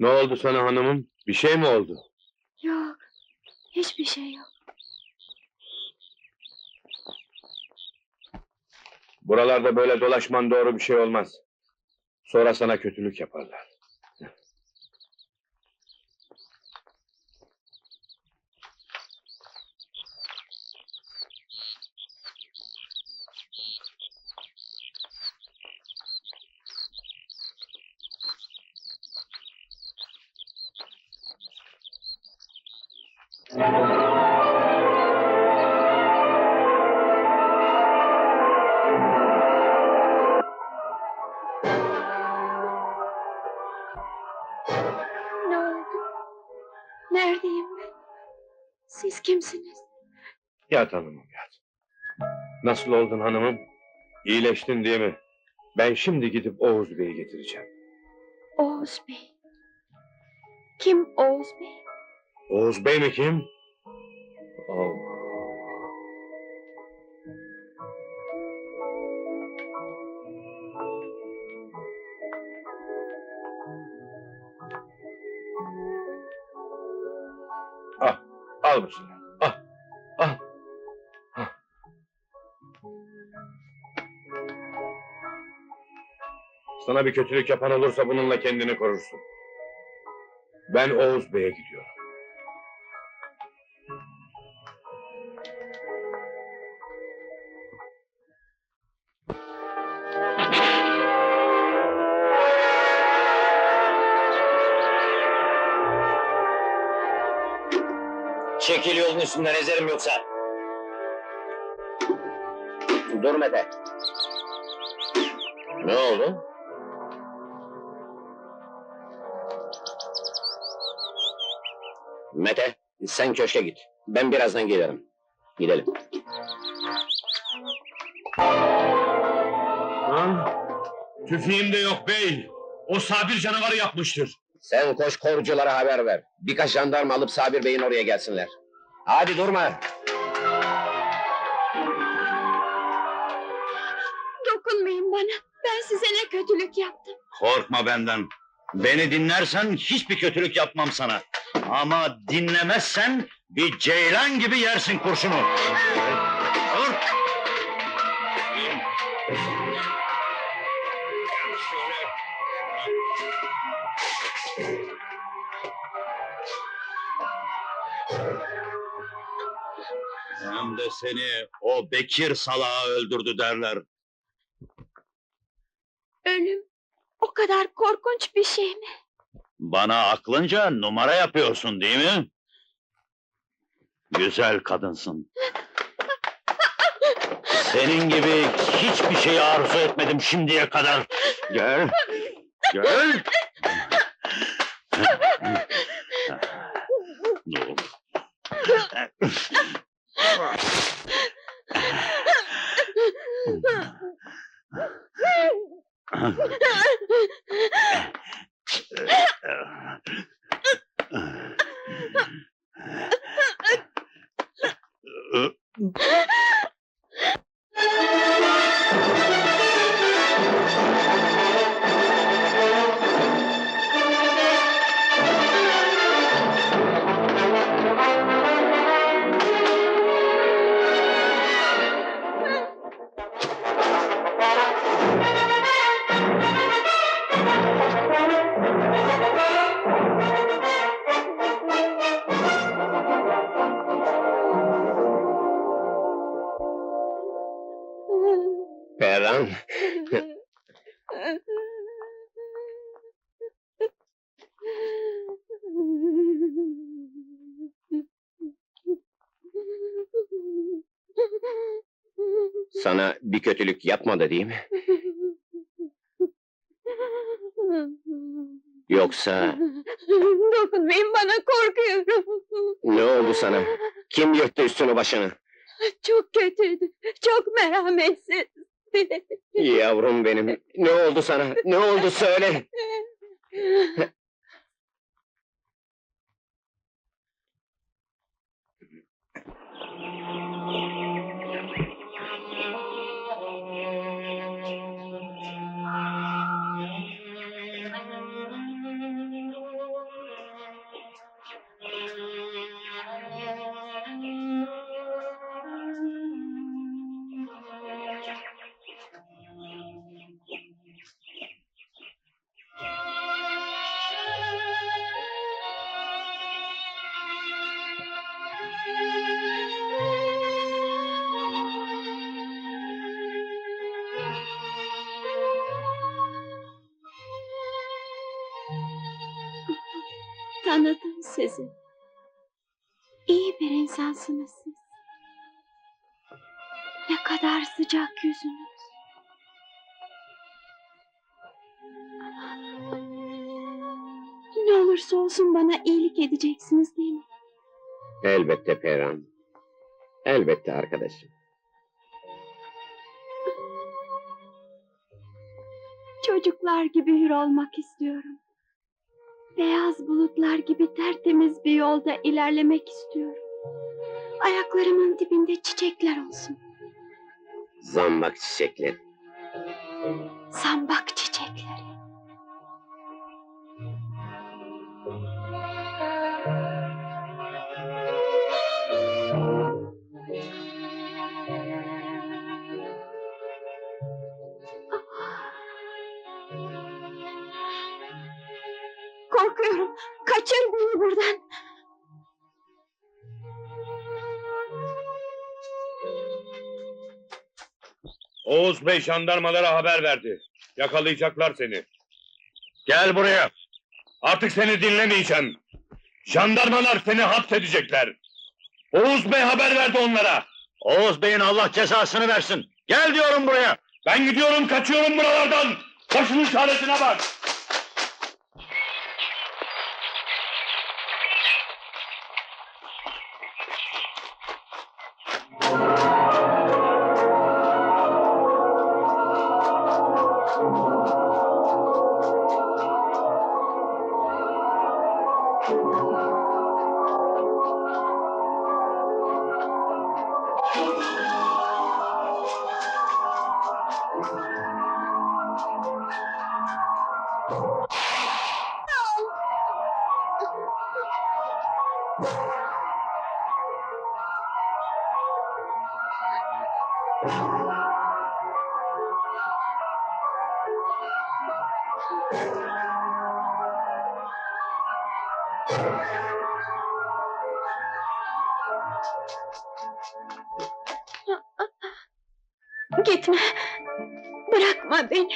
Ne oldu sana hanımım? Bir şey mi oldu? Yok. Hiçbir şey yok. Buralarda böyle dolaşman doğru bir şey olmaz. Sonra sana kötülük yaparlar. Ne oldu? Neredeyim ben? Siz kimsiniz? Yat hanımım yat. Nasıl oldun hanımım? İyileştin değil mi? Ben şimdi gidip Oğuz Bey'i getireceğim. Oğuz Bey. Kim Oğuz Bey? Oğuz Bey mi kim? Oh. Al, al silahı. Al, al. Al. Sana bir kötülük yapan olursa bununla kendini korursun. Ben Oğuz Bey'e gidiyorum. Çekil yolun üstünden ezerim yoksa. Dur Mete. Ne oldu? Mete, sen köşke git. Ben birazdan gelirim. Gidelim. Ha? Tüfeğim de yok bey. O Sabir canavarı yapmıştır. Sen koş koruculara haber ver. Birkaç jandarma alıp Sabir Bey'in oraya gelsinler. Hadi durma. Dokunmayın bana. Ben size ne kötülük yaptım? Korkma benden. Beni dinlersen hiçbir kötülük yapmam sana. Ama dinlemezsen bir ceylan gibi yersin kurşunu. Dur. Hem de seni o Bekir salağı öldürdü derler. Ölüm o kadar korkunç bir şey mi? Bana aklınca numara yapıyorsun değil mi? Güzel kadınsın. Senin gibi hiçbir şeyi arzu etmedim şimdiye kadar. Gel. Gel. Dur. Ferhan. Sana bir kötülük yapmadı değil mi? Yoksa Dokunmayın bana korkuyorum. ne oldu sana? Kim yırttı üstünü başını? Çok kötüydü. Çok merhametsiz. Yavrum benim. Ne oldu sana? Ne oldu söyle. Tanıdım sizi. İyi bir insansınız siz. Ne kadar sıcak yüzünüz. Ne olursa olsun bana iyilik edeceksiniz değil mi? Elbette Perihan. Elbette arkadaşım. Çocuklar gibi hür olmak istiyorum. Beyaz bulutlar gibi tertemiz bir yolda ilerlemek istiyorum. Ayaklarımın dibinde çiçekler olsun. Zambak çiçekleri. Zambak Kaçır beni buradan. Oğuz Bey jandarmalara haber verdi. Yakalayacaklar seni. Gel buraya. Artık seni dinlemeyeceğim. Jandarmalar seni hapsedecekler. Oğuz Bey haber verdi onlara. Oğuz Bey'in Allah cezasını versin. Gel diyorum buraya. Ben gidiyorum kaçıyorum buralardan. Başının çaresine bak. Gitme. Bırakma beni.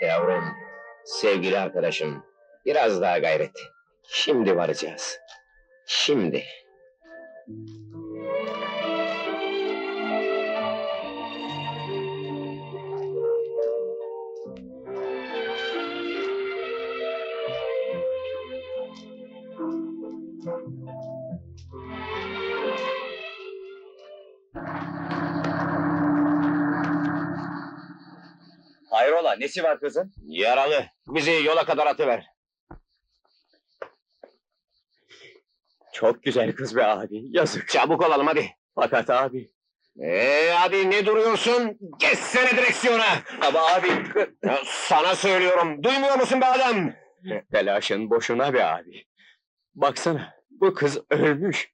Yavrum, sevgili arkadaşım, biraz daha gayret. Şimdi varacağız. Şimdi. Hayrola nesi var kızın? Yaralı. Bizi yola kadar atıver. Çok güzel kız be abi. Yazık. Çabuk olalım hadi. Fakat abi. Ee hadi ne duruyorsun? Geçsene direksiyona. Ama abi. Ya, Sana söylüyorum. Duymuyor musun be adam? Telaşın boşuna be abi. Baksana bu kız ölmüş.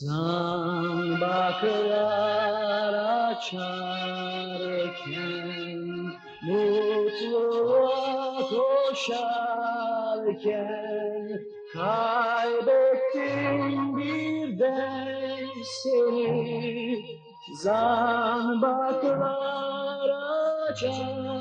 Zambaklar açarken Mutluluğa koşarken Kaybettim birden seni. Zambaklar açarken